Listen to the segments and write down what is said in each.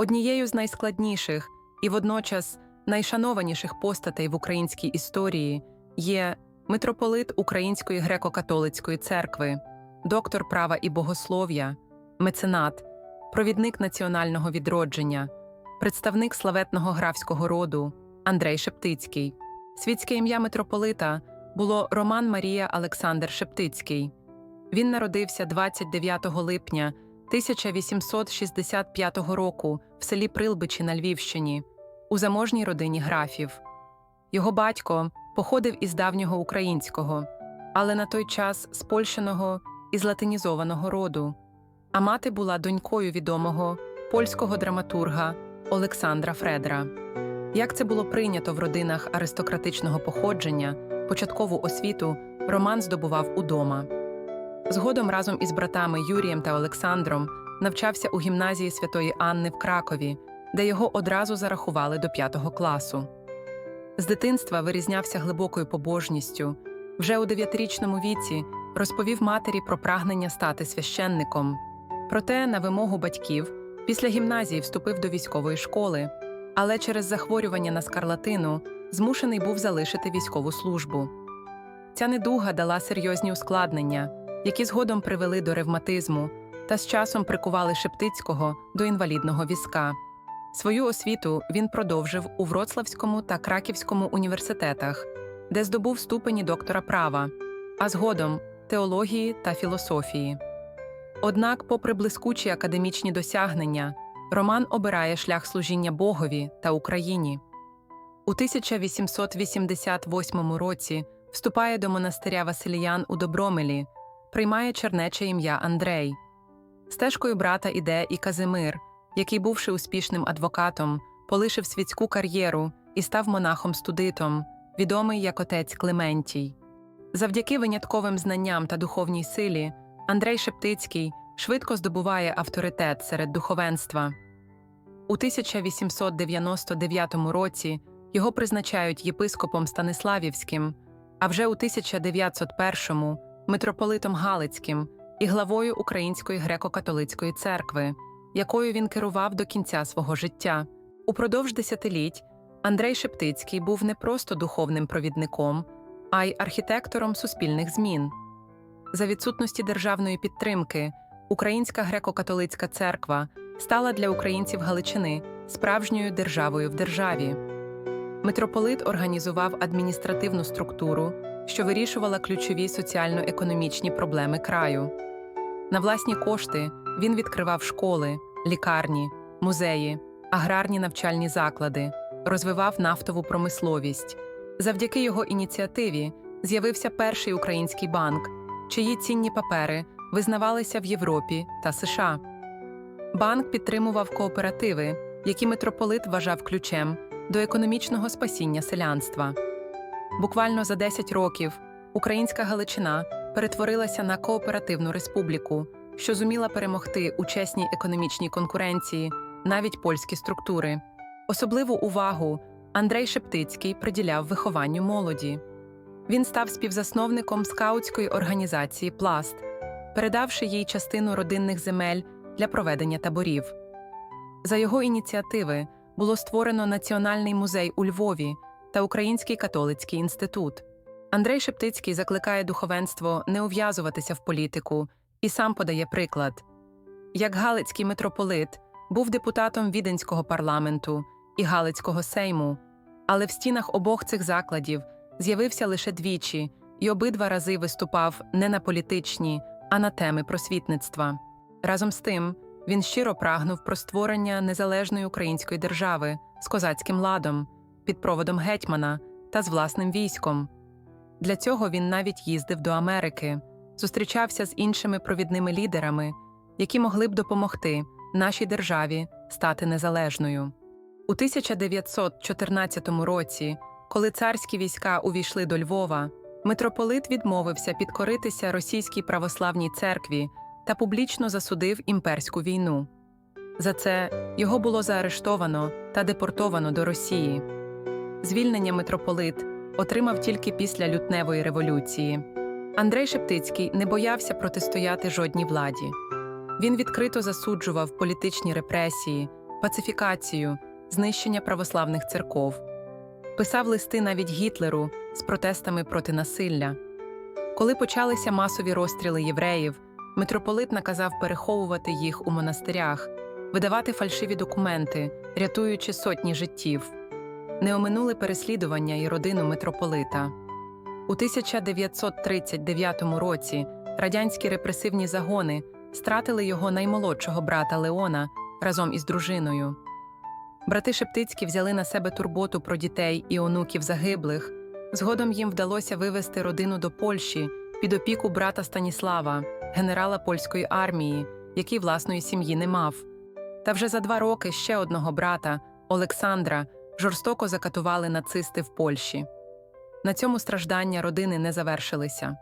Однією з найскладніших і водночас найшанованіших постатей в українській історії є митрополит Української греко-католицької церкви, доктор права і богослов'я, меценат, провідник національного відродження, представник славетного графського роду Андрей Шептицький. Світське ім'я митрополита було Роман Марія Олександр Шептицький. Він народився 29 липня 1865 року в селі Прилбичі на Львівщині у заможній родині графів. Його батько походив із давнього українського, але на той час спольщеного і златинізованого роду, а мати була донькою відомого польського драматурга Олександра Фредера. Як це було прийнято в родинах аристократичного походження, початкову освіту Роман здобував удома. Згодом разом із братами Юрієм та Олександром навчався у гімназії Святої Анни в Кракові, де його одразу зарахували до п'ятого класу. З дитинства вирізнявся глибокою побожністю. Вже у дев'ятирічному віці розповів матері про прагнення стати священником. Проте, на вимогу батьків, після гімназії вступив до військової школи, але через захворювання на скарлатину змушений був залишити військову службу. Ця недуга дала серйозні ускладнення, які згодом привели до ревматизму та з часом прикували Шептицького до інвалідного візка. Свою освіту він продовжив у Вроцлавському та Краківському університетах, де здобув ступені доктора права, а згодом теології та філософії. Однак, попри блискучі академічні досягнення, Роман обирає шлях служіння Богові та Україні. У 1888 році вступає до монастиря Василіян у Добромелі, приймає чернече ім'я Андрей. Стежкою брата іде і Казимир, який, бувши успішним адвокатом, полишив світську кар'єру і став монахом-студитом, відомий як отець Клементій. Завдяки винятковим знанням та духовній силі Андрей Шептицький швидко здобуває авторитет серед духовенства. У 1899 році його призначають єпископом Станиславівським, а вже у 1901 митрополитом Галицьким і главою Української греко-католицької церкви, якою він керував до кінця свого життя. Упродовж десятиліть Андрей Шептицький був не просто духовним провідником, а й архітектором суспільних змін. За відсутності державної підтримки Українська греко-католицька церква стала для українців Галичини справжньою державою в державі. Митрополит організував адміністративну структуру, що вирішувала ключові соціально-економічні проблеми краю. На власні кошти він відкривав школи, лікарні, музеї, аграрні навчальні заклади, розвивав нафтову промисловість. Завдяки його ініціативі з'явився перший український банк, чиї цінні папери визнавалися в Європі та США. Банк підтримував кооперативи, які митрополит вважав ключем до економічного спасіння селянства. Буквально за 10 років українська Галичина перетворилася на кооперативну республіку, що зуміла перемогти у чесній економічній конкуренції навіть польські структури. Особливу увагу Андрей Шептицький приділяв вихованню молоді. Він став співзасновником скаутської організації Пласт, передавши їй частину родинних земель для проведення таборів. За його ініціативи було створено Національний музей у Львові та Український католицький інститут. Андрей Шептицький закликає духовенство не ув'язуватися в політику і сам подає приклад. Як Галицький митрополит був депутатом Віденського парламенту і Галицького сейму, але в стінах обох цих закладів з'явився лише двічі і обидва рази виступав не на політичні, а на теми просвітництва. Разом з тим, він щиро прагнув про створення незалежної української держави з козацьким ладом, під проводом гетьмана та з власним військом. Для цього він навіть їздив до Америки, зустрічався з іншими провідними лідерами, які могли б допомогти нашій державі стати незалежною. У 1914 році, коли царські війська увійшли до Львова, митрополит відмовився підкоритися російській православній церкві та публічно засудив імперську війну. За це його було заарештовано та депортовано до Росії. Звільнення митрополит отримав тільки після лютневої революції. Андрей Шептицький не боявся протистояти жодній владі. Він відкрито засуджував політичні репресії, пацифікацію, знищення православних церков. Писав листи навіть Гітлеру з протестами проти насилля. Коли почалися масові розстріли євреїв, митрополит наказав переховувати їх у монастирях, видавати фальшиві документи, рятуючи сотні життів. Не оминули переслідування і родину митрополита. У 1939 році радянські репресивні загони стратили його наймолодшого брата Леона разом із дружиною. Брати Шептицькі взяли на себе турботу про дітей і онуків загиблих. Згодом їм вдалося вивести родину до Польщі під опіку брата Станіслава, генерала польської армії, який власної сім'ї не мав. Та вже за два роки ще одного брата, Олександра, жорстоко закатували нацисти в Польщі. На цьому страждання родини не завершилися.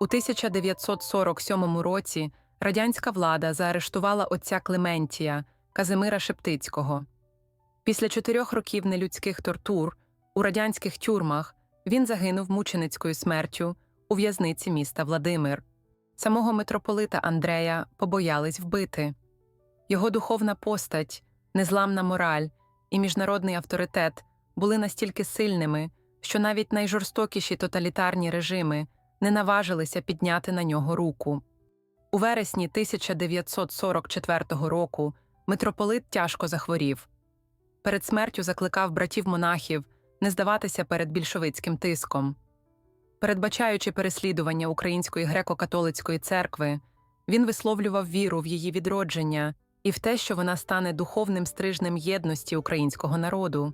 У 1947 році радянська влада заарештувала отця Клементія Казимира Шептицького. Після чотирьох років нелюдських тортур у радянських тюрмах він загинув мученицькою смертю у в'язниці міста Владимир. Самого митрополита Андрея побоялись вбити. Його духовна постать, незламна мораль і міжнародний авторитет були настільки сильними, що навіть найжорстокіші тоталітарні режими не наважилися підняти на нього руку. У вересні 1944 року митрополит тяжко захворів. Перед смертю закликав братів монахів не здаватися перед більшовицьким тиском. Передбачаючи переслідування Української греко-католицької церкви, він висловлював віру в її відродження і в те, що вона стане духовним стрижнем єдності українського народу.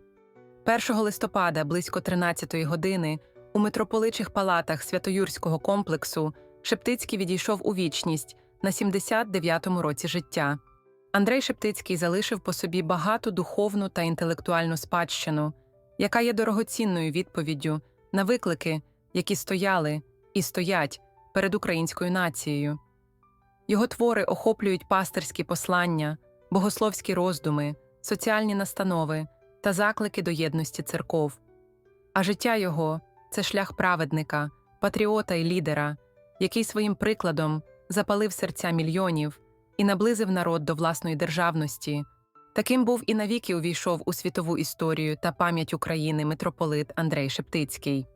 1 листопада, близько 13-ї години, у митрополичих палатах Святоюрського комплексу Шептицький відійшов у вічність на 79-му році життя. Андрей Шептицький залишив по собі багату духовну та інтелектуальну спадщину, яка є дорогоцінною відповіддю на виклики, які стояли і стоять перед українською нацією. Його твори охоплюють пастирські послання, богословські роздуми, соціальні настанови та заклики до єдності церков. А життя його це шлях праведника, патріота і лідера, який своїм прикладом запалив серця мільйонів і наблизив народ до власної державності. Таким був і навіки увійшов у світову історію та пам'ять України митрополит Андрей Шептицький.